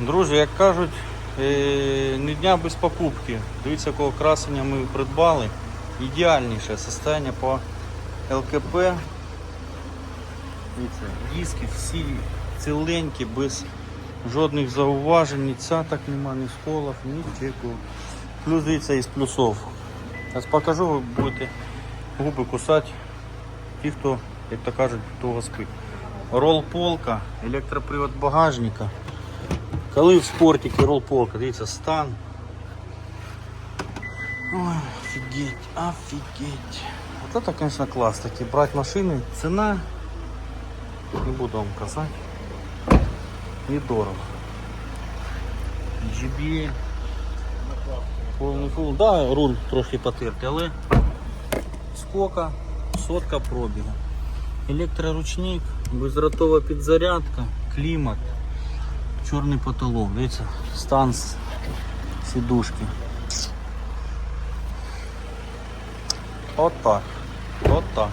Друзі, як кажуть, е, ні дня без покупки. Дивіться, якого красення ми придбали. Ідеальніше состояние по ЛКП. Дивіться, диски всі ціленькі, без жодних зауважень, ні цяток нема, ні сколів, нічого. Плюс дивіться із плюсов. Зараз покажу, ви будете губи кусати ті, хто, як то кажуть, того спить. Рол полка, електропривод багажника. Коли в спортике рол полка, дивіться, стан. Ой, офігеть, офігеть. Вот это, конечно, класс. Такі брати машини, ціна, не буду вам казати, недорого. GBL. Повний фул, да, руль трохи потертий, але скільки? Сотка пробіга. Електроручник, безротова підзарядка, клімат, Чорний потолок. Дивіться, стан сідушки. От так. От так.